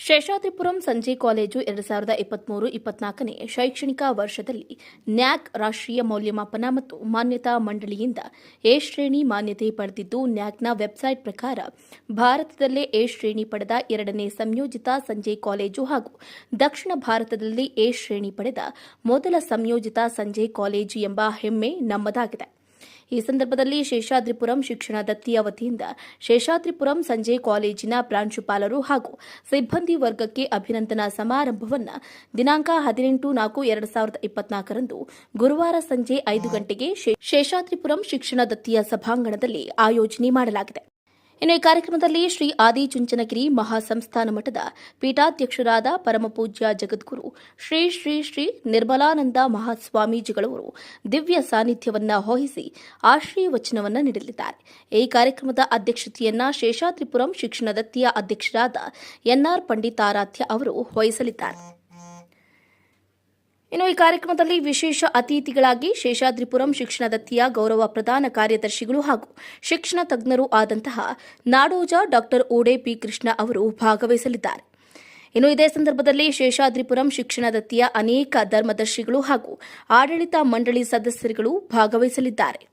ಶೇಷಾದ್ರಿಪುರಂ ಸಂಜೆ ಕಾಲೇಜು ಎರಡು ಸಾವಿರದ ಇಪ್ಪತ್ಮೂರು ಇಪ್ಪತ್ನಾಲ್ಕನೇ ಶೈಕ್ಷಣಿಕ ವರ್ಷದಲ್ಲಿ ನ್ಯಾಕ್ ರಾಷ್ಟ್ರೀಯ ಮೌಲ್ಯಮಾಪನ ಮತ್ತು ಮಾನ್ಯತಾ ಮಂಡಳಿಯಿಂದ ಎ ಶ್ರೇಣಿ ಮಾನ್ಯತೆ ಪಡೆದಿದ್ದು, ನ್ಯಾಕ್ನ ವೆಬ್ಸೈಟ್ ಪ್ರಕಾರ ಭಾರತದಲ್ಲೇ ಎ ಶ್ರೇಣಿ ಪಡೆದ ಎರಡನೇ ಸಂಯೋಜಿತ ಸಂಜೆ ಕಾಲೇಜು ಹಾಗೂ ದಕ್ಷಿಣ ಭಾರತದಲ್ಲಿ ಎ ಶ್ರೇಣಿ ಪಡೆದ ಮೊದಲ ಸಂಯೋಜಿತ ಸಂಜೆ ಕಾಲೇಜು ಎಂಬ ಹೆಮ್ಮೆ ನಮ್ಮದಾಗಿದೆ. ಈ ಸಂದರ್ಭದಲ್ಲಿ ಶೇಷಾದ್ರಿಪುರಂ ಶಿಕ್ಷಣ ದತ್ತಿಯ ವತಿಯಿಂದ ಶೇಷಾದ್ರಿಪುರಂ ಸಂಜೆ ಕಾಲೇಜಿನ ಪ್ರಾಂಶುಪಾಲರು ಹಾಗೂ ಸಿಬ್ಬಂದಿ ವರ್ಗಕ್ಕೆ ಅಭಿನಂದನಾ ಸಮಾರಂಭವನ್ನು ದಿನಾಂಕ ಹದಿನೆಂಟು ನಾಲ್ಕು ಎರಡ್ ಸಾವಿರದ ಇಪ್ಪತ್ನಾಲ್ಕರಂದು ಗುರುವಾರ ಸಂಜೆ ಐದು ಗಂಟೆಗೆ ಶೇಷಾದ್ರಿಪುರಂ ಶಿಕ್ಷಣ ದತ್ತಿಯ ಸಭಾಂಗಣದಲ್ಲಿ ಆಯೋಜನೆ ಮಾಡಲಾಗಿದೆ. ಇನ್ನು ಈ ಕಾರ್ಯಕ್ರಮದಲ್ಲಿ ಶ್ರೀ ಆದಿ ಚುಂಚನಗಿರಿ ಮಹಾಸಂಸ್ಥಾನ ಮಠದ ಪೀಠಾಧ್ಯಕ್ಷರಾದ ಪರಮಪೂಜ್ಯ ಜಗದ್ಗುರು ಶ್ರೀ ಶ್ರೀ ಶ್ರೀ ನಿರ್ಮಲಾನಂದ ಮಹಾಸ್ವಾಮೀಜಿಗಳವರು ದಿವ್ಯ ಸಾನ್ನಿಧ್ಯವನ್ನ ವಹಿಸಿ ಆಶ್ರಯವಚನವನ್ನ ನೀಡಲಿದ್ದಾರೆ. ಈ ಕಾರ್ಯಕ್ರಮದ ಅಧ್ಯಕ್ಷತೆಯನ್ನ ಶೇಷಾದ್ರಿಪುರಂ ಶಿಕ್ಷಣ ದತ್ತಿಯ ಅಧ್ಯಕ್ಷರಾದ ಎನ್ಆರ್ ಪಂಡಿತಾರಾಧ್ಯ ಅವರು ವಹಿಸಲಿದ್ದಾರೆ. ಇನ್ನು ಈ ಕಾರ್ಯಕ್ರಮದಲ್ಲಿ ವಿಶೇಷ ಅತಿಥಿಗಳಾಗಿ ಶೇಷಾದ್ರಿಪುರಂ ಶಿಕ್ಷಣ ದತ್ತಿಯ ಗೌರವ ಪ್ರಧಾನ ಕಾರ್ಯದರ್ಶಿಗಳು ಹಾಗೂ ಶಿಕ್ಷಣ ತಜ್ಞರು ಆದಂತಹ ನಾಡೋಜ ಡಾಕ್ಟರ್ ಓಡೆ ಪಿ ಕೃಷ್ಣ ಅವರು ಭಾಗವಹಿಸಲಿದ್ದಾರೆ. ಇನ್ನು ಇದೇ ಸಂದರ್ಭದಲ್ಲಿ ಶೇಷಾದ್ರಿಪುರಂ ಶಿಕ್ಷಣ ದತ್ತಿಯ ಅನೇಕ ಧರ್ಮದರ್ಶಿಗಳು ಹಾಗೂ ಆಡಳಿತ ಮಂಡಳಿ ಸದಸ್ಯರುಗಳು ಭಾಗವಹಿಸಲಿದ್ದಾರೆ.